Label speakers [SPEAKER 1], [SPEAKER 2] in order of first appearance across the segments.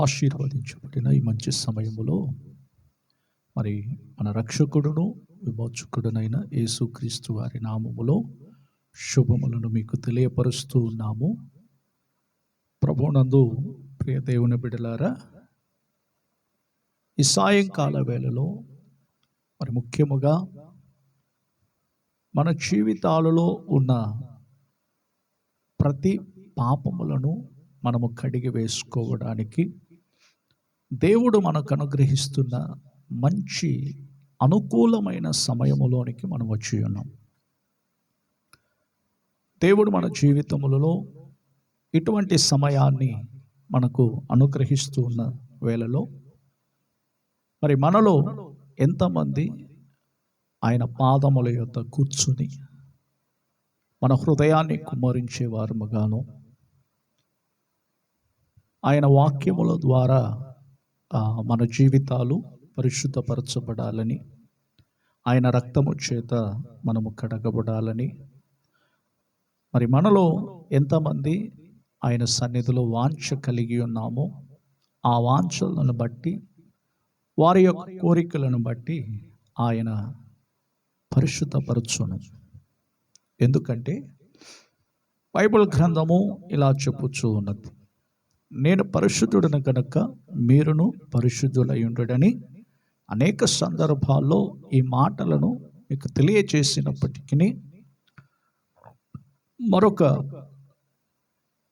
[SPEAKER 1] ఆశీర్వదించబడిన ఈ మంచి సమయములో మరి మన రక్షకుడును విమోచకుడునైన యేసుక్రీస్తు వారి నామములో శుభములను మీకు తెలియపరుస్తూ ఉన్నాము. ప్రభునందు ప్రియ దేవుని బిడలారా ఈ సాయంకాల వేళలో మరి ముఖ్యముగా మన జీవితాలలో ఉన్న ప్రతి పాపములను మనము కడిగి వేసుకోవడానికి దేవుడు మనకు అనుగ్రహిస్తున్న మంచి అనుకూలమైన సమయములోనికి మనం వచ్చి ఉన్నాం. దేవుడు మన జీవితములలో ఇటువంటి సమయాన్ని మనకు అనుగ్రహిస్తూ ఉన్న వేళలో మరి మనలో ఎంతమంది ఆయన పాదముల యొక్క కూర్చుని మన హృదయాన్ని కుమ్మరించే వారముగాను ఆయన వాక్యముల ద్వారా మన జీవితాలు పరిశుద్ధపరచబడాలని ఆయన రక్తము చేత మనము కడగబడాలని. మరి మనలో ఎంతమంది ఆయన సన్నిధిలో వాంఛ కలిగి ఉన్నామో ఆ వాంఛలను బట్టి వారి యొక్క కోరికలను బట్టి ఆయన పరిశుద్ధపరచును. ఎందుకంటే బైబిల్ గ్రంథము ఇలా చెప్పుచూ ఉన్నది. నేను పరిశుద్ధుడను కనుక మీరును పరిశుద్ధులయ్యుండని అనేక సందర్భాల్లో ఈ మాటలను మీకు తెలియచేసినప్పటికీ మరొక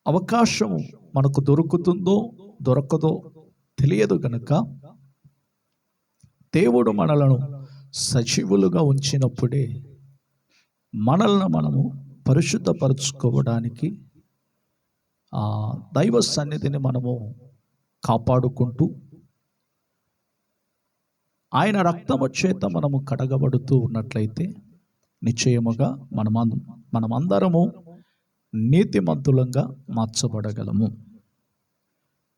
[SPEAKER 1] అవకాశం మనకు దొరుకుతుందో దొరకదో తెలియదు కనుక దేవుడు మనలను సజీవులుగా ఉంచినప్పుడే మనల్ని మనము పరిశుద్ధపరచుకోవడానికి దైవ సన్నిధిని మనము కాపాడుకుంటూ ఆయన రక్తము చేత మనము కడగబడుతూ ఉన్నట్లయితే నిశ్చయముగా మనమంద మనమందరము నీతిమంతులంగా మార్చబడగలము.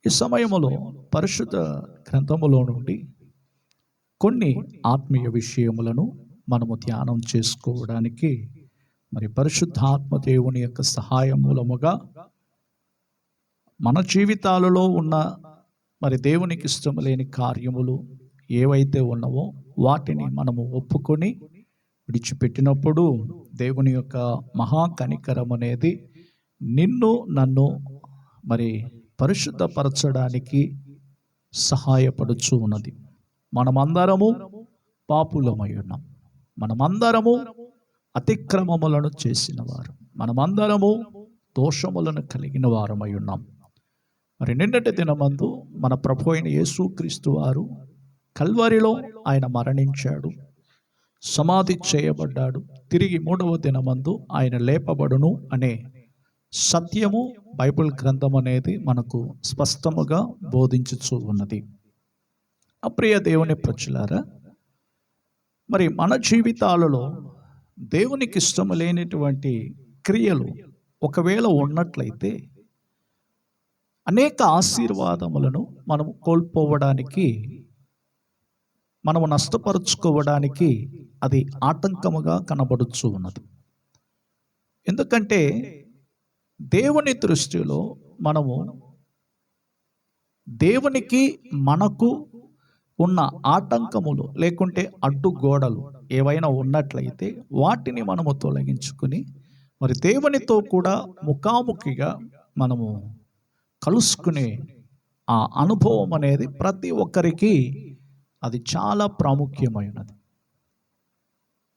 [SPEAKER 1] ఈ సమయంలో పరిశుద్ధ గ్రంథములో నుండి కొన్ని ఆత్మీయ విషయములను మనము ధ్యానం చేసుకోవడానికి మరి పరిశుద్ధాత్మ దేవుని యొక్క సహాయం మూలముగా మన జీవితాలలో ఉన్న మరి దేవునికి ఇష్టం లేని కార్యములు ఏవైతే ఉన్నావో వాటిని మనము ఒప్పుకొని విడిచిపెట్టినప్పుడు దేవుని యొక్క మహాకనికరం అనేది నిన్ను నన్ను మరి పరిశుద్ధపరచడానికి సహాయపడుచు ఉన్నది. మనమందరము పాపులమై ఉన్నాం మనమందరము అతిక్రమములను చేసిన వారు. మనమందరము దోషములను కలిగిన వారమై ఉన్నాం మరి నిన్నటి దినమందు మన ప్రభు అయిన యేసుక్రీస్తు వారు కల్వరిలో ఆయన మరణించాడు సమాధి చేయబడ్డాడు. తిరిగి మూడవ దినమందు ఆయన లేపబడును అనే సత్యము బైబిల్ గ్రంథం అనేది మనకు స్పష్టముగా బోధించుచూ ఉన్నది. అప్రియ దేవుని ప్రచులారా మరి మన జీవితాలలో దేవునికి ఇష్టము లేనటువంటి క్రియలు ఒకవేళ ఉన్నట్లయితే అనేక ఆశీర్వాదములను మనం కోల్పోవడానికి మనము నష్టపరుచుకోవడానికి అది ఆటంకముగా కనబడుచు ఉన్నది. ఎందుకంటే దేవుని దృష్టిలో మనము దేవునికి మనకు ఉన్న ఆటంకములు లేకుంటే అడ్డుగోడలు ఏవైనా ఉన్నట్లయితే వాటిని మనము తొలగించుకుని మరి దేవునితో కూడా ముఖాముఖిగా మనము కలుసుకునే ఆ అనుభవం అనేది ప్రతి ఒక్కరికి అది చాలా ప్రాముఖ్యమైనది.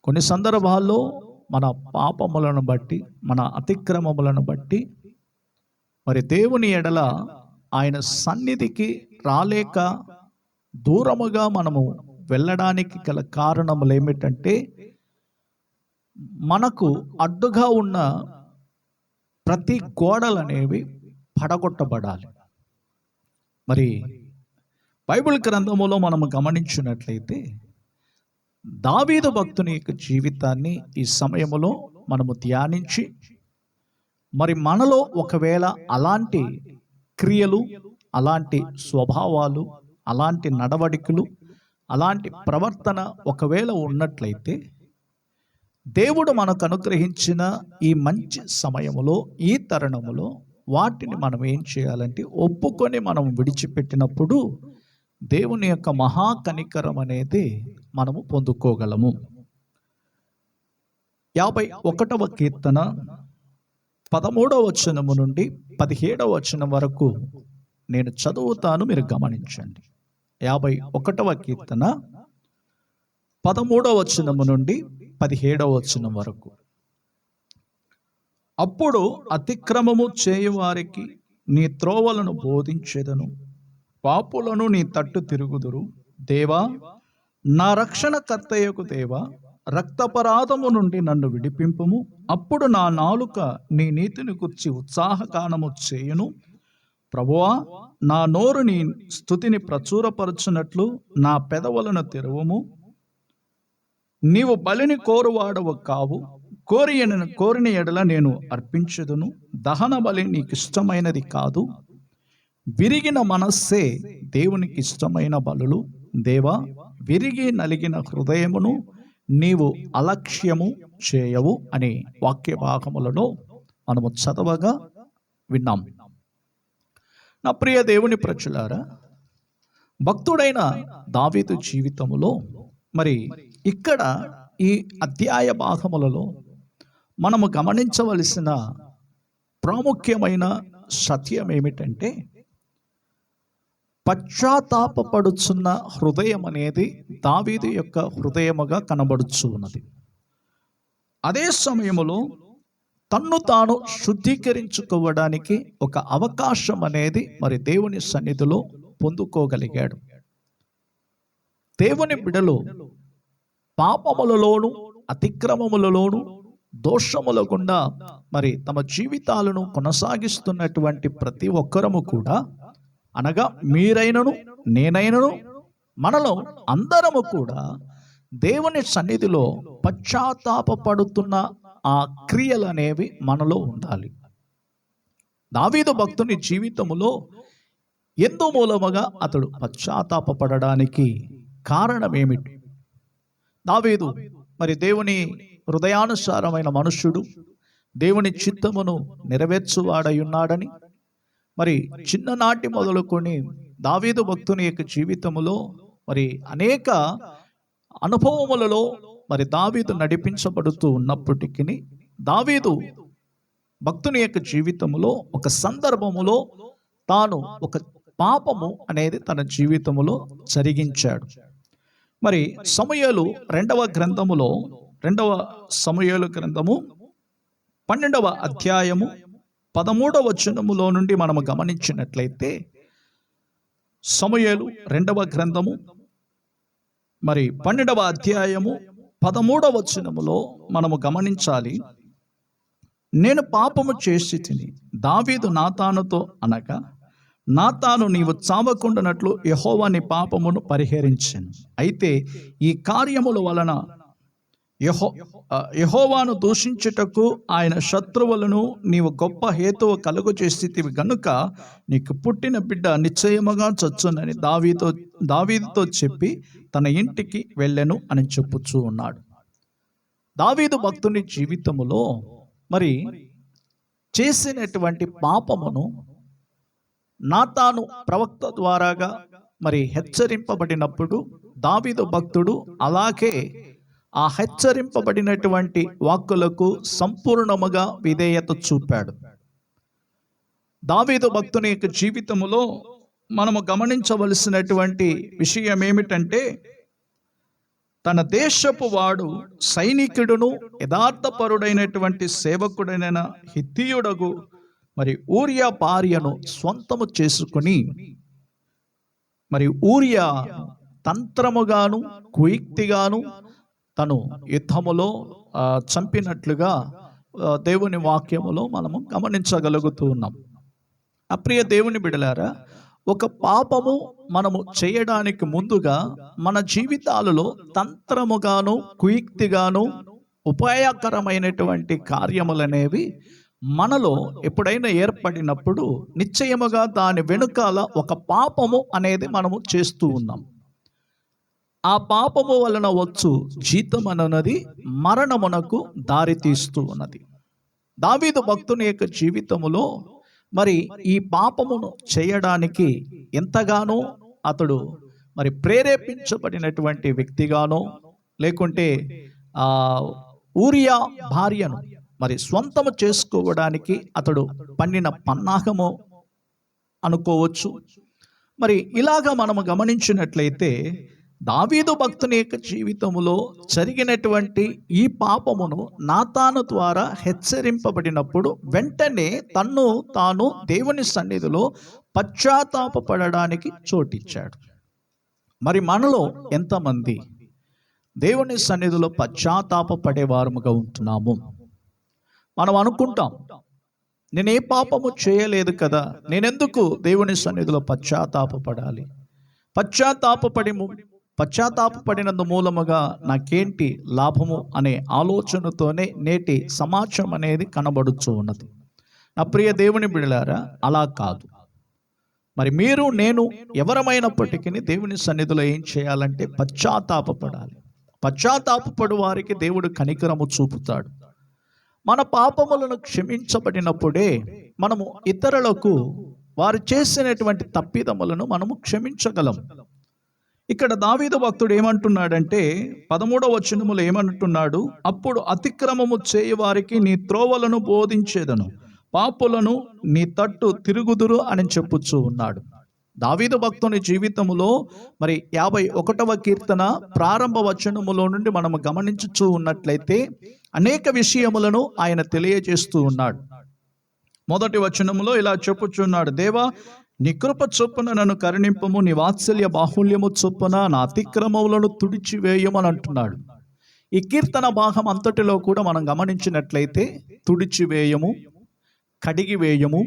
[SPEAKER 1] కొన్ని సందర్భాల్లో మన పాపములను బట్టి మన అతిక్రమములను బట్టి మరి దేవుని ఎడల ఆయన సన్నిధికి రాలేక దూరముగా మనము వెళ్ళడానికి గల కారణములు ఏమిటంటే మనకు అడ్డుగా ఉన్న ప్రతి గోడలు అనేవి పడగొట్టబడాలి. మరి బైబిల్ గ్రంథములో మనం గమనించినట్లయితే దావీదు భక్తుని యొక్క జీవితాన్ని ఈ సమయంలో మనము ధ్యానించి మరి మనలో ఒకవేళ అలాంటి క్రియలు అలాంటి స్వభావాలు అలాంటి నడవడికలు అలాంటి ప్రవర్తన ఒకవేళ ఉన్నట్లయితే దేవుడు మనకు అనుగ్రహించిన ఈ మంచి సమయములో ఈ తరుణములో వాటిని మనం ఏం చేయాలంటే ఒప్పుకొని మనం విడిచిపెట్టినప్పుడు దేవుని యొక్క మహాకనికరం అనేది మనము పొందుకోగలము. యాభై ఒకటవ కీర్తన పదమూడవ వచనము నుండి పదిహేడవ వచనం వరకు నేను చదువుతాను మీరు గమనించండి. యాభై ఒకటవ కీర్తన పదమూడవ వచనము నుండి పదిహేడవ వచనం వరకు. అప్పుడు అతిక్రమము చేయువారికి నీ త్రోవలను బోధించేదను. పాపులను నీ తట్టు తిరుగుదురు. దేవా నా రక్షణ కర్తయ్యకు దేవా రక్తపరాధము నుండి నన్ను విడిపింపుము. అప్పుడు నా నాలుక నీ నీతిని గుర్చి ఉత్సాహగానము చేయును. ప్రభువా నా నోరు నీ స్థుతిని ప్రచురపరచునట్లు నా పెదవులను తెరవము. నీవు బలిని కోరువాడవు కావు. కోరి కోరిన ఎడల నేను అర్పించదును. దహన బలి నీకు ఇష్టమైనది కాదు. విరిగిన మనస్సే దేవునికి ఇష్టమైన బలులు. దేవా విరిగి నలిగిన హృదయమును నీవు అలక్ష్యము చేయవు అనే వాక్య భాగములలో మనము చదవగా విన్నాం. నా ప్రియ దేవుని ప్రజలారా భక్తుడైన దావీదు జీవితములో మరి ఇక్కడ ఈ అధ్యాయ భాగములలో మనము గమనించవలసిన ప్రాముఖ్యమైన సత్యం ఏమిటంటే పశ్చాత్తాపడుచున్న హృదయం అనేది దావీది యొక్క హృదయముగా కనబడుచు ఉన్నది. అదే సమయంలో తన్ను తాను శుద్ధీకరించుకోవడానికి ఒక అవకాశం అనేది మరి దేవుని సన్నిధిలో పొందుకోగలిగాడు. దేవుని బిడలో పాపములలోను అతిక్రమములలోను దోషముల గుండా మరి తమ జీవితాలను కొనసాగిస్తున్నటువంటి ప్రతి ఒక్కరము కూడా అనగా మీరైనను నేనైనను మనలో అందరము కూడా దేవుని సన్నిధిలో పశ్చాత్తాపడుతున్న ఆ క్రియలు అనేవి మనలో ఉండాలి. దావీదు భక్తుని జీవితములో ఎందు మూలముగా అతడు పశ్చాత్తాపడడానికి కారణమేమిటి? దావీదు మరి దేవుని హృదయానుసారమైన మనుష్యుడు దేవుని చిత్తమును నెరవేర్చువాడై ఉన్నాడని మరి చిన్ననాటి మొదలుకొని దావీదు భక్తుని యొక్క జీవితములో మరి అనేక అనుభవములలో మరి దావీదు నడిపించబడుతూ ఉన్నప్పటికీ దావీదు భక్తుని యొక్క జీవితములో ఒక సందర్భములో తాను ఒక పాపము అనేది తన జీవితములో జరిగించాడు. మరి సమయాలు రెండవ గ్రంథములో రెండవ సమయలు గ్రంథము పన్నెండవ అధ్యాయము పదమూడవ వచనములో నుండి మనము గమనించినట్లయితే సమయాలు రెండవ గ్రంథము మరి పన్నెండవ అధ్యాయము పదమూడవ వచనములో మనము గమనించాలి నేను పాపము చేసి తిని దావీదు నాతానుతో అనగా నా తాను నీవు చావకుండానట్లు యహోవా నీ పాపమును పరిహరించాను. అయితే ఈ కార్యముల వలన యహో యహోవాను దూషించుటకు ఆయన శత్రువులను నీవు గొప్ప హేతువు కలుగు చేసేటివి గనుక నీకు పుట్టిన బిడ్డ నిశ్చయముగా చచ్చునని దావీతో దావీదుతో చెప్పి తన ఇంటికి వెళ్ళెను అని చెప్పుచూ ఉన్నాడు. దావీదు భక్తుని జీవితములో మరి చేసినటువంటి పాపమును నాతాను ప్రవక్త ద్వారాగా మరి హెచ్చరింపబడినప్పుడు దావీదు భక్తుడు అలాగే ఆ హెచ్చరింపబడినటువంటి వాక్కులకు సంపూర్ణముగా విధేయత చూపాడు. దావీదు భక్తుని యొక్క జీవితములో మనము గమనించవలసినటువంటి విషయం ఏమిటంటే తన దేశపు వాడు సైనికుడును యథార్థపరుడైనటువంటి సేవకుడైన హిత్తియుడగు మరి ఊరియా భార్యను స్వంతము చేసుకుని మరి ఊరియా తంత్రముగాను కుయుక్తిగాను తను యుద్ధములో చంపినట్లుగా దేవుని వాక్యములో మనము గమనించగలుగుతూ ఉన్నాం. అప్రియ దేవుని బిడలారా ఒక పాపము మనము చేయడానికి ముందుగా మన జీవితాలలో తంత్రముగాను కుయుక్తిగాను ఉపాయకరమైనటువంటి కార్యములనేవి మనలో ఎప్పుడైనా ఏర్పడినప్పుడు నిశ్చయముగా దాని వెనుకాల ఒక పాపము అనేది మనము చేస్తూ ఉన్నాం. ఆ పాపము వలన వచ్చు జీతం అన్నది మరణమునకు దారి తీస్తూ ఉన్నది. దావీదు భక్తుని యొక్క జీవితములో మరి ఈ పాపమును చేయడానికి ఎంతగానో అతడు మరి ప్రేరేపించబడినటువంటి వ్యక్తిగానో లేకుంటే ఆ ఊరియా భార్యను మరి స్వంతము చేసుకోవడానికి అతడు పన్నిన పన్నాహము అనుకోవచ్చు. మరి ఇలాగా మనము గమనించినట్లయితే దావీదు భక్తుని యొక్క జీవితములో జరిగినటువంటి ఈ పాపమును నాతాను ద్వారా హెచ్చరింపబడినప్పుడు వెంటనే తన్ను తాను దేవుని సన్నిధిలో పశ్చాత్తాపపడడానికి చోటిచ్చాడు. మరి మనలో ఎంతమంది దేవుని సన్నిధిలో పశ్చాత్తాపపడేవారముగా ఉంటున్నాము? మనం అనుకుంటాం నేనే పాపము చేయలేదు కదా నేనెందుకు దేవుని సన్నిధిలో పశ్చాత్తాపపడాలి? పశ్చాత్తాపపడి పశ్చాత్తాపడినందు మూలముగా నాకేంటి లాభము అనే ఆలోచనతోనే నేటి సమాజం అనేది కనబడుచు ఉన్నది. నా ప్రియ దేవుని బిడలారా అలా కాదు. మరి మీరు నేను ఎవరమైనప్పటికీ దేవుని సన్నిధిలో ఏం చేయాలంటే పశ్చాత్తాపపడాలి. పశ్చాత్తాపడు వారికి దేవుడు కనికరము చూపుతాడు. మన పాపములను క్షమించబడినప్పుడే మనము ఇతరులకు వారు చేసినటువంటి తప్పిదములను మనము క్షమించగలం. ఇక్కడ దావీదు భక్తుడు ఏమంటున్నాడంటే పదమూడవ వచనములు ఏమంటున్నాడు అప్పుడు అతిక్రమము చేయవారికి నీ త్రోవలను బోధించేదను పాపులను నీ తట్టు తిరుగుదురు అని చెప్పుచ్చు ఉన్నాడు. దావీదు భక్తుని జీవితములో మరి యాభై ఒకటవ కీర్తన ప్రారంభ వచనములో నుండి మనము గమనించుచూ ఉన్నట్లయితే అనేక విషయములను ఆయన తెలియజేస్తూ ఉన్నాడు. మొదటి వచనములో ఇలా చెప్పుచున్నాడు దేవా నీ కృప చొప్పున నన్ను కరుణింపము నీ వాత్సల్య బాహుల్యము చొప్పున నా అతిక్రమములను తుడిచివేయమని అంటున్నాడు. ఈ కీర్తన భాగం అంతటిలో కూడా మనం గమనించినట్లయితే తుడిచివేయము కడిగివేయము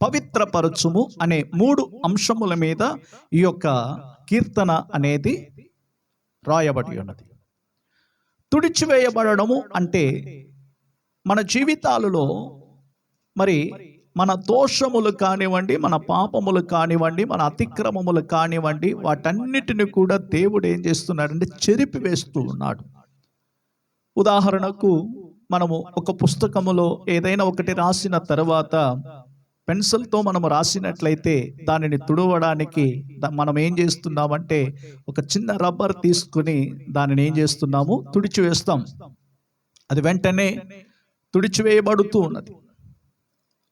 [SPEAKER 1] పవిత్రపరచుము అనే మూడు అంశముల మీద ఈ యొక్క కీర్తన అనేది రాయబడి ఉన్నది. తుడిచివేయబడము అంటే మన జీవితాలలో మరి మన దోషములు కానివ్వండి మన పాపములు కానివ్వండి మన అతిక్రమములు కానివ్వండి వాటన్నిటిని కూడా దేవుడు ఏం చేస్తున్నాడంటే చెరిపి వేస్తూ ఉన్నాడు. ఉదాహరణకు మనము ఒక పుస్తకములో ఏదైనా ఒకటి రాసిన తర్వాత పెన్సిల్తో మనం రాసినట్లయితే దానిని తుడవడానికి మనం ఏం చేస్తున్నామంటే ఒక చిన్న రబ్బర్ తీసుకుని దానిని ఏం చేస్తున్నాము? తుడిచివేస్తాం. అది వెంటనే తుడిచివేయబడుతూ ఉన్నది.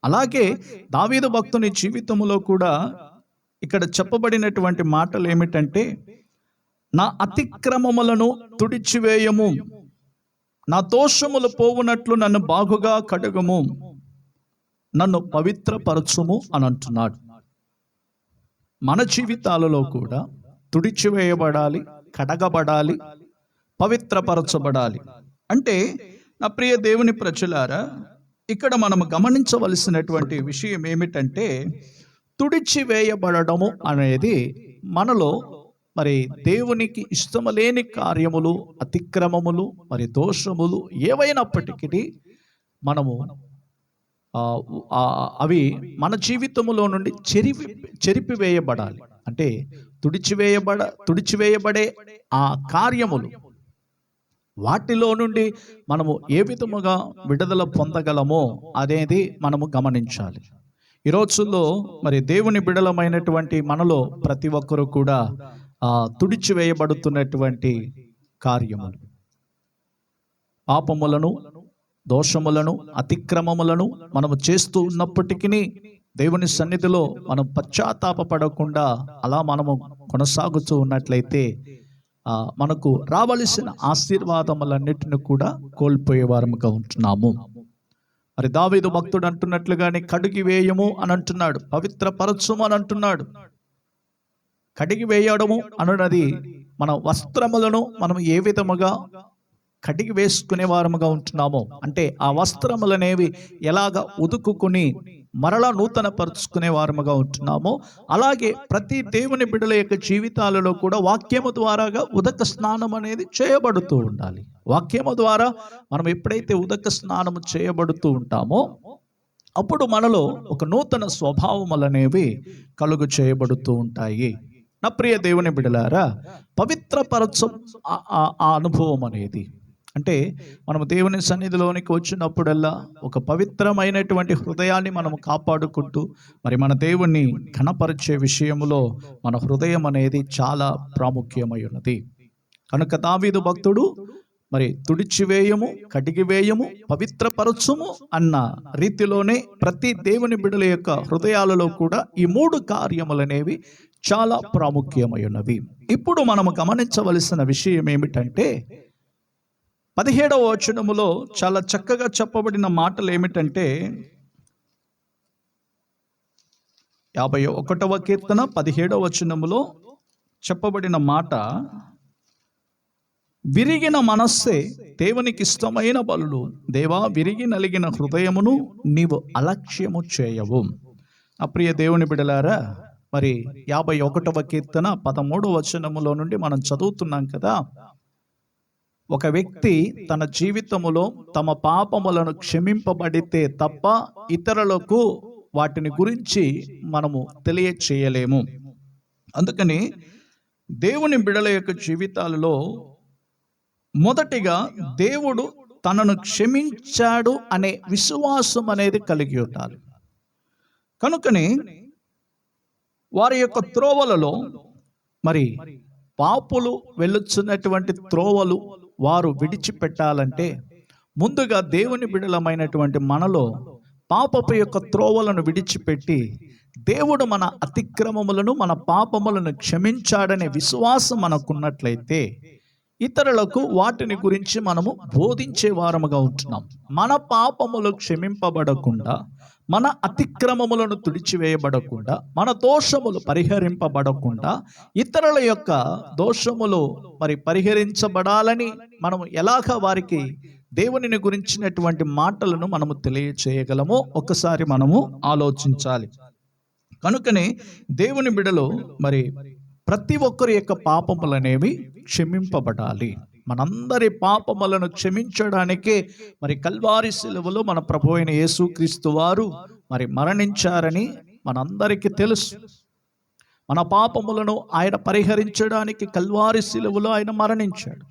[SPEAKER 1] అలాగే దావీదు భక్తుని జీవితంలో కూడా ఇక్కడ చెప్పబడినటువంటి మాటలు ఏమిటంటే నా అతిక్రమములను తుడిచివేయము. నా దోషములు పోవునట్లు నన్ను బాగుగా కడుగము. నన్ను పవిత్రపరచుము అని అంటున్నాడు. మన జీవితాలలో కూడా తుడిచివేయబడాలి కడగబడాలి పవిత్రపరచబడాలి. అంటే నా ప్రియ దేవుని ప్రజలారా ఇక్కడ మనం గమనించవలసినటువంటి విషయం ఏమిటంటే తుడిచివేయబడము అనేది మనలో మరి దేవునికి ఇష్టము లేని కార్యములు అతిక్రమములు మరి దోషములు ఏవైనప్పటికీ మనము అవి మన జీవితములో నుండి చెరిపి చెరిపివేయబడాలి అంటే తుడిచివేయబడ తుడిచివేయబడే ఆ కార్యములు వాటిలో నుండి మనము ఏ విధముగా విడుదల పొందగలమో అనేది మనము గమనించాలి. ఈ రోజుల్లో మరి దేవుని బిడలమైనటువంటి మనలో ప్రతి ఒక్కరూ కూడా తుడిచివేయబడుతున్నటువంటి కార్యములు. పాపములను దోషములను అతిక్రమములను మనము చేస్తూ ఉన్నప్పటికీ దేవుని సన్నిధిలో మనం పశ్చాత్తాపపడకుండా అలా మనము కొనసాగుతూ ఉన్నట్లయితే మనకు రావలసిన ఆశీర్వాదములన్నిటిని కూడా కోల్పోయే వారముగా ఉంటున్నాము. మరి దావీదు భక్తుడు అంటున్నట్లుగానే కడిగి వేయము అని అంటున్నాడు పవిత్ర పరచుము అని అంటున్నాడు. కడిగి వేయడము అనున్నది మన వస్త్రములను మనం ఏ విధముగా కడిగి వేసుకునే వారముగా ఉంటున్నామో అంటే ఆ వస్త్రములనేవి ఎలాగ ఉదుకుని మరలా నూతన పరుచుకునే వారముగా ఉంటున్నామో. అలాగే ప్రతి దేవుని బిడ్డల యొక్క జీవితాలలో కూడా వాక్యము ద్వారాగా ఉదక స్నానం అనేది చేయబడుతూ ఉండాలి. వాక్యము ద్వారా మనం ఎప్పుడైతే ఉదక స్నానం చేయబడుతూ ఉంటామో అప్పుడు మనలో ఒక నూతన స్వభావములు అనేవి కలుగు చేయబడుతూ ఉంటాయి. నా ప్రియ దేవుని బిడలారా పవిత్రపరచం ఆ అనుభవం అనేది అంటే మనము దేవుని సన్నిధిలోనికి వచ్చినప్పుడల్లా ఒక పవిత్రమైనటువంటి హృదయాన్ని మనం కాపాడుకుంటూ మరి మన దేవుణ్ణి ఘనపరిచే విషయంలో మన హృదయం అనేది చాలా ప్రాముఖ్యమై ఉన్నది. కనుక దావీదు భక్తుడు మరి తుడిచివేయము కడిగివేయము పవిత్రపరచుము అన్న రీతిలోనే ప్రతి దేవుని బిడ్డల యొక్క హృదయాలలో కూడా ఈ మూడు కార్యములనేవి చాలా ప్రాముఖ్యమై ఉన్నవి. ఇప్పుడు మనము గమనించవలసిన విషయం ఏమిటంటే పదిహేడవ వచనములో చాలా చక్కగా చెప్పబడిన మాటలు ఏమిటంటే యాభై ఒకటవ కీర్తన పదిహేడవ వచనములో చెప్పబడిన మాట విరిగిన మనస్సే దేవునికి ఇష్టమైన బలులు. దేవా విరిగి నలిగిన హృదయమును నీవు అలక్ష్యము చేయవు. అప్రియ దేవుని బిడలారా మరి యాభై ఒకటవ కీర్తన పదమూడవ వచనములో నుండి మనం చదువుతున్నాం కదా ఒక వ్యక్తి తన జీవితములో తమ పాపములను క్షమింపబడితే తప్ప ఇతరులకు వాటిని గురించి మనము తెలియచేయలేము. అందుకని దేవుని బిడల యొక్క జీవితాలలో మొదటిగా దేవుడు తనను క్షమించాడు అనే విశ్వాసం అనేది కలిగి ఉండాలి. కనుకని వారి యొక్క త్రోవలలో మరి పాపులు వెళ్ళొచ్చున్నటువంటి త్రోవలు వారు విడిచిపెట్టాలంటే ముందుగా దేవుని బిడలమైనటువంటి మనలో పాపపు యొక్క త్రోవలను విడిచిపెట్టి దేవుడు మన అతిక్రమములను మన పాపములను క్షమించాడనే విశ్వాసం మనకున్నట్లయితే ఇతరులకు వాటిని గురించి మనము బోధించే వారముగా ఉంటున్నాం. మన పాపములు క్షమింపబడకుండా మన అతిక్రమములను తుడిచివేయబడకుండా మన దోషములు పరిహరింపబడకుండా ఇతరుల యొక్క దోషములు మరి పరిహరించబడాలని మనము ఎలాగ వారికి దేవునిని గురించినటువంటి మాటలను మనము తెలియచేయగలమో ఒకసారి మనము ఆలోచించాలి. కనుకనే దేవుని బిడలో మరి ప్రతి ఒక్కరి యొక్క పాపములు అనేవి క్షమింపబడాలి. మనందరి పాపములను క్షమించడానికే మరి కల్వారి శిలువలో మన ప్రభు అయిన యేసుక్రీస్తు వారు మరి మరణించారని మనందరికీ తెలుసు. మన పాపములను ఆయన పరిహరించడానికి కల్వారి శిలువలో ఆయన మరణించాడు.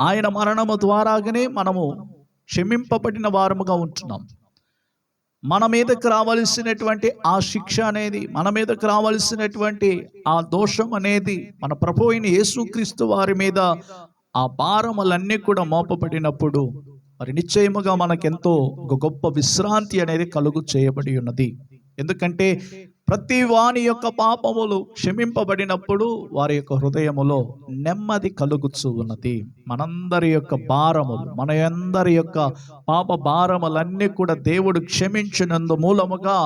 [SPEAKER 1] ఆయన మరణము ద్వారాగానే మనము క్షమింపబడిన వారముగా ఉంటున్నాం. మన మీదకు రావలసినటువంటి ఆ శిక్ష అనేది మన మీదకు రావలసినటువంటి ఆ దోషం అనేది మన ప్రభు అయిన యేసుక్రీస్తు వారి మీద ఆ భారములన్నీ కూడా మోపబడినప్పుడు మరి నిశ్చయముగా మనకెంతో ఒక గొప్ప విశ్రాంతి అనేది కలుగు చేయబడి ఉన్నది. ఎందుకంటే ప్రతి వాని యొక్క పాపములు క్షమింపబడినప్పుడు వారి యొక్క హృదయములో నెమ్మది కలుగుచు ఉన్నది. మనందరి యొక్క భారములు మన అందరి యొక్క పాప భారములన్నీ కూడా దేవుడు క్షమించినందు మూలముగా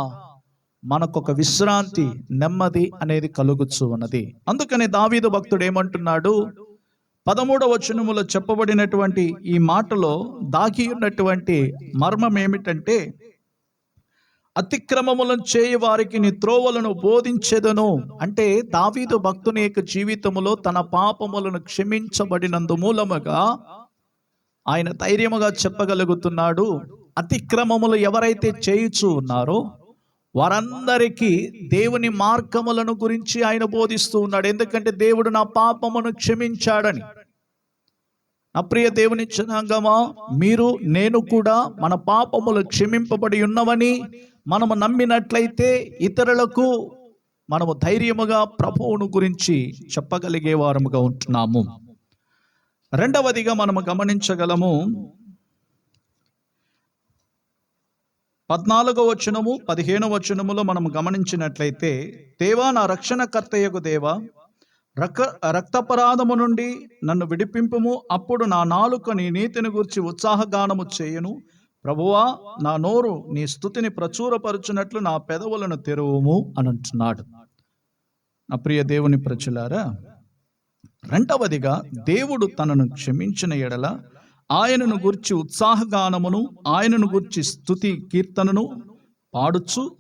[SPEAKER 1] మనకొక విశ్రాంతి నెమ్మది అనేది కలుగుచు ఉన్నది. అందుకని దావీదు భక్తుడు ఏమంటున్నాడు? పదమూడవ వచనములో చెప్పబడినటువంటి ఈ మాటలో దాగి ఉన్నటువంటి మర్మం ఏమిటంటే అతిక్రమములను చేయి వారికి నీ త్రోవలను బోధించేదను. అంటే దావీదు భక్తుని యొక్క జీవితములో తన పాపములను క్షమించబడినందు మూలముగా ఆయన ధైర్యముగా చెప్పగలుగుతున్నాడు. అతిక్రమములు ఎవరైతే చేయుచు ఉన్నారో వారందరికీ దేవుని మార్గములను గురించి ఆయన బోధిస్తూ ఉన్నాడు. ఎందుకంటే దేవుడు నా పాపమును క్షమించాడని. నా ప్రియ దేవుని జనాంగమా మీరు నేను కూడా మన పాపములు క్షమింపబడి ఉన్నవని మనము నమ్మినట్లయితే ఇతరులకు మనము ధైర్యముగా ప్రభువును గురించి చెప్పగలిగే వారముగా ఉంటున్నాము. రెండవదిగా మనము గమనించగలము పద్నాలుగో వచనము పదిహేను వచనములో మనం గమనించినట్లయితే దేవా నా రక్షణకర్తయ్యకు దేవా రక రక్తపరాధము నుండి నన్ను విడిపింపుము అప్పుడు నా నాలుక నీ నీతిని గురించి ఉత్సాహగానము చేయను. ప్రభువా నా నోరు నీ స్థుతిని ప్రచురపరుచున్నట్లు నా పెదవులను తెరువుము అని అంటున్నాడు నా ప్రియ దేవుని ప్రచులారా రెండవదిగా దేవుడు తనను క్షమించిన ఎడల ఆయనను గుర్చి ఉత్సాహగానమును ఆయనను గుర్చి స్థుతి కీర్తనను పాడుచు.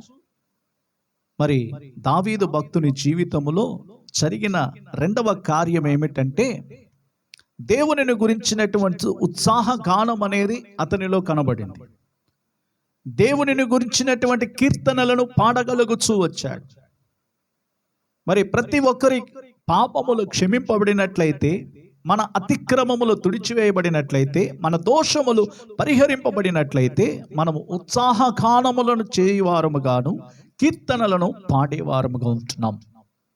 [SPEAKER 1] మరి దావీదు భక్తుని జీవితములో జరిగిన రెండవ కార్యం ఏమిటంటే దేవునిని గురించినటువంటి ఉత్సాహగానం అనేది అతనిలో కనబడింది. దేవునిని గురించినటువంటి కీర్తనలను పాడగలుగుచూ వచ్చాడు. మరి ప్రతి ఒక్కరి పాపములు క్షమింపబడినట్లయితే మన అతిక్రమములు తుడిచివేయబడినట్లయితే మన దోషములు పరిహరింపబడినట్లయితే మనము ఉత్సాహకానములను చేయవారముగాను కీర్తనలను పాడేవారముగా ఉంటున్నాం.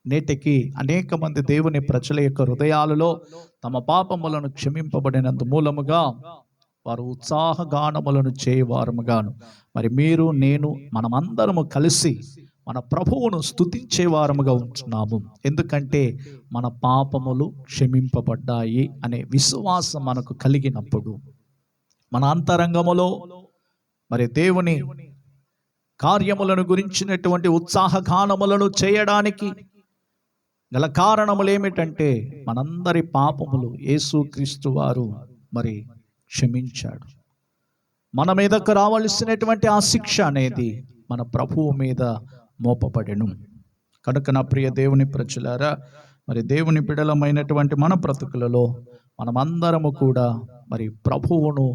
[SPEAKER 1] నేటికి అనేక మంది దేవుని ప్రజల యొక్క హృదయాలలో తమ పాపములను క్షమింపబడినందు మూలముగా వారు ఉత్సాహగానములను చేయవారముగాను. మరి మీరు నేను మనమందరము కలిసి మన ప్రభువును స్థుతించేవారముగా ఉంటున్నాము. ఎందుకంటే మన పాపములు క్షమింపబడ్డాయి అనే విశ్వాసం మనకు కలిగినప్పుడు. మన అంతరంగములో మరి దేవుని కార్యములను గురించినటువంటి ఉత్సాహగానములను చేయడానికి గల కారణములు ఏమిటంటే మనందరి పాపములు యేసుక్రీస్తు వారు మరి క్షమించాడు. మన మీదకు రావాల్సినటువంటి ఆ శిక్ష అనేది మన ప్రభువు మీద మోపబడెను. కనుక నా ప్రియ దేవుని ప్రజలారా మరి దేవుని బిడలమైనటువంటి మన బ్రతుకులలో మనమందరము కూడా మరి ప్రభువును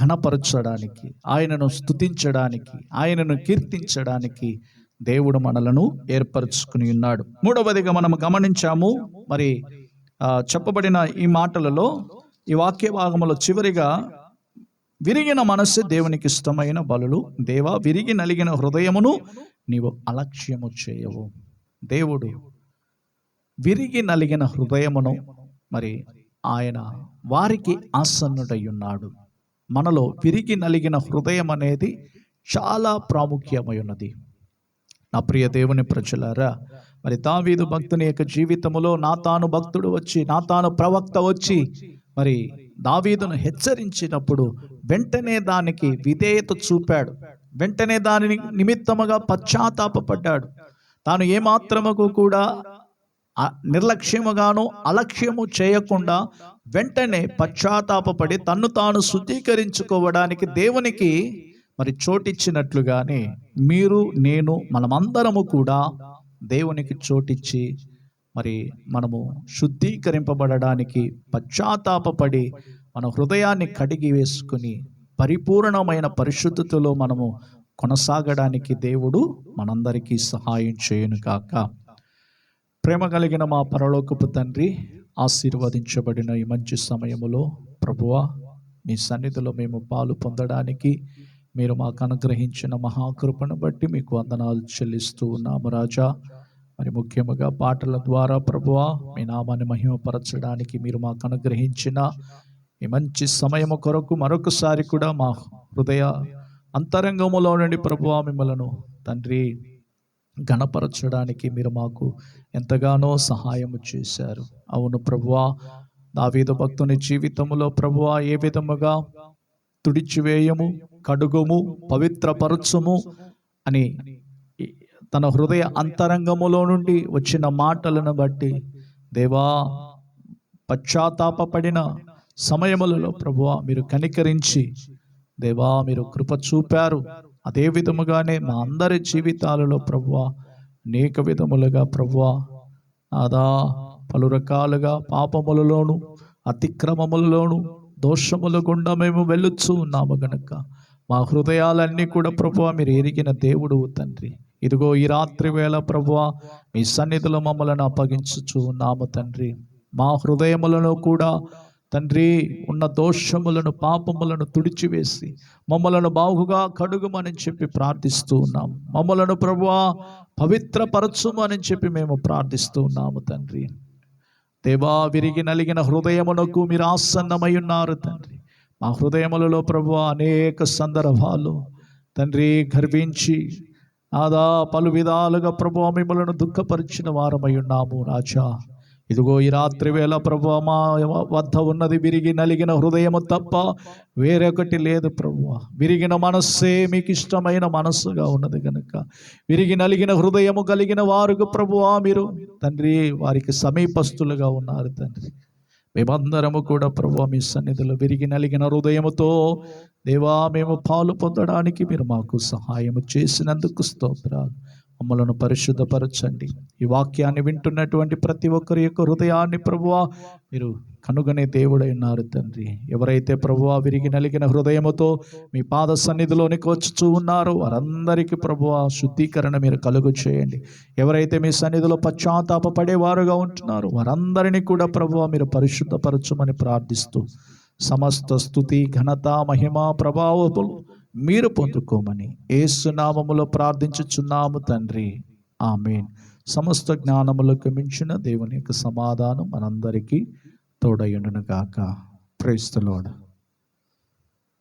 [SPEAKER 1] ఘనపరచడానికి ఆయనను స్తుతించడానికి ఆయనను కీర్తించడానికి దేవుడు మనలను ఏర్పరచుకుని ఉన్నాడు. మూడవదిగా మనం గమనించాము మరి చెప్పబడిన ఈ మాటలలో ఈ వాక్య భాగములో చివరిగా విరిగిన మనస్సు దేవునికి ఇష్టమైన బలులు. దేవా విరిగి నలిగిన హృదయమును నీవు అలక్ష్యము చేయవు. దేవుడు విరిగి నలిగిన హృదయమును మరి ఆయన వారికి ఆసన్నుడై ఉన్నాడు. మనలో విరిగి నలిగిన హృదయం అనేది చాలా ప్రాముఖ్యమై ఉన్నది నా ప్రియ దేవుని ప్రజలారా మరి తావీదు భక్తుని యొక్క జీవితములో నా తాను భక్తుడు వచ్చి నా తాను ప్రవక్త వచ్చి మరి దావీదును హెచ్చరించినప్పుడు వెంటనే దానికి విధేయత చూపాడు. వెంటనే దాని నిమిత్తముగా పశ్చాత్తాపడ్డాడు తాను ఏమాత్రముకు కూడా నిర్లక్ష్యముగాను అలక్ష్యము చేయకుండా వెంటనే పశ్చాత్తాపడి తన్ను తాను శుద్ధీకరించుకోవడానికి దేవునికి మరి చోటిచ్చినట్లుగానే మీరు నేను మనమందరము కూడా దేవునికి చోటిచ్చి మరి మనము శుద్ధీకరింపబడడానికి పశ్చాత్తాపపడి మన హృదయాన్ని కడిగి వేసుకుని పరిపూర్ణమైన పరిశుద్ధతలో మనము కొనసాగడానికి దేవుడు మనందరికీ సహాయం చేయను కాక ప్రేమ కలిగిన మా పరలోకపు తండ్రి ఆశీర్వదించబడిన ఈ మంచి సమయములో ప్రభువా మీ సన్నిధిలో మేము పాలు పొందడానికి మీరు మాకు అనుగ్రహించిన మహాకృపను బట్టి మీకు వందనాలు చెల్లిస్తూ ఉన్నాము రాజా. మరి ముఖ్యముగా పాటల ద్వారా ప్రభువా మీ నామాన్ని మహిమపరచడానికి మీరు మాకు అనుగ్రహించిన ఈ మంచి సమయము కొరకు మరొకసారి కూడా మా హృదయ అంతరంగములో నుండి ప్రభువా మిమ్మలను తండ్రి గణపరచడానికి మీరు మాకు ఎంతగానో సహాయము చేశారు. అవును ప్రభువా దావీద భక్తుని జీవితంలో ప్రభువా ఏ విధముగా తుడిచివేయము కడుగుము పవిత్రపరచుము అని తన హృదయ అంతరంగములో నుండి వచ్చిన మాటలను బట్టి దేవా పశ్చాత్తాపపడిన సమయములలో ప్రభువా మీరు కనికరించి దేవా మీరు కృప చూపారు. అదే విధముగానే మా అందరి జీవితాలలో ప్రభువా అనేక విధములుగా ప్రభువా అదా పలు రకాలుగా పాపములలోను అతిక్రమములలోను దోషముల గుండా మేము వెళ్ళొచ్చు ఉన్నాము గనక. మా హృదయాలన్నీ కూడా ప్రభు మీరు ఎరిగిన దేవుడు తండ్రి. ఇదిగో ఈ రాత్రి వేళ ప్రభు మీ సన్నిధిలో మమ్మలను అప్పగించుచు ఉన్నాము తండ్రి. మా హృదయములను కూడా తండ్రి ఉన్న దోషములను పాపములను తుడిచివేసి మమ్మలను బాగుగా కడుగుమని చెప్పి ప్రార్థిస్తూ ఉన్నాం మమ్మలను ప్రభువా పవిత్రపరచుమని చెప్పి మేము ప్రార్థిస్తూ ఉన్నాము తండ్రి. దేవా విరిగి నలిగిన హృదయమునకు మీరు ఆసన్నమై ఉన్నారు తండ్రి. మా హృదయములలో ప్రభు అనేక సందర్భాలు తండ్రి గర్వించి నాదా పలు విధాలుగా ప్రభు మిమ్మలను దుఃఖపరిచిన వారమై ఉన్నాము రాజా. ఇదిగో ఈ రాత్రి వేళ ప్రభు మా వద్ద ఉన్నది విరిగి నలిగిన హృదయము తప్ప వేరొకటి లేదు ప్రభు విరిగిన మనస్సే మీకు ఇష్టమైన మనస్సుగా ఉన్నది కనుక విరిగి నలిగిన హృదయము కలిగిన వారికి ప్రభువా మీరు. తండ్రి వారికి సమీపస్తులుగా ఉన్నారు తండ్రి. మేమందరము కూడా ప్రభు మీ సన్నిధిలో విరిగి నలిగిన హృదయముతో దేవా మేము పాలు పొందడానికి మీరు మాకు సహాయం చేసినందుకు స్తోత్రాలు. మమ్మలను పరిశుద్ధపరచండి. ఈ వాక్యాన్ని వింటున్నటువంటి ప్రతి ఒక్కరి యొక్క హృదయాన్ని ప్రభువా మీరు కనుగొనే దేవుడై ఉన్నారు తండ్రి. ఎవరైతే ప్రభువా విరిగి నలిగిన హృదయముతో మీ పాద సన్నిధిలోనికి వచ్చుచూ ఉన్నారో వారందరికీ ప్రభువా శుద్ధీకరణ మీరు కలుగు చేయండి. ఎవరైతే మీ సన్నిధిలో పశ్చాత్తాప పడేవారుగా ఉంటున్నారో వారందరినీ కూడా ప్రభువా మీరు పరిశుద్ధపరచమని ప్రార్థిస్తూ సమస్త స్థుతి ఘనత మహిమ ప్రభావములు మీరు పొందుకోమని ఏసునామములో ప్రార్థించుచున్నాము తండ్రి. ఆమెన్. సమస్త జ్ఞానములకు మించిన దేవుని యొక్క సమాధానం మనందరికీ తోడయుండును గాక. ప్రైస్తలోడు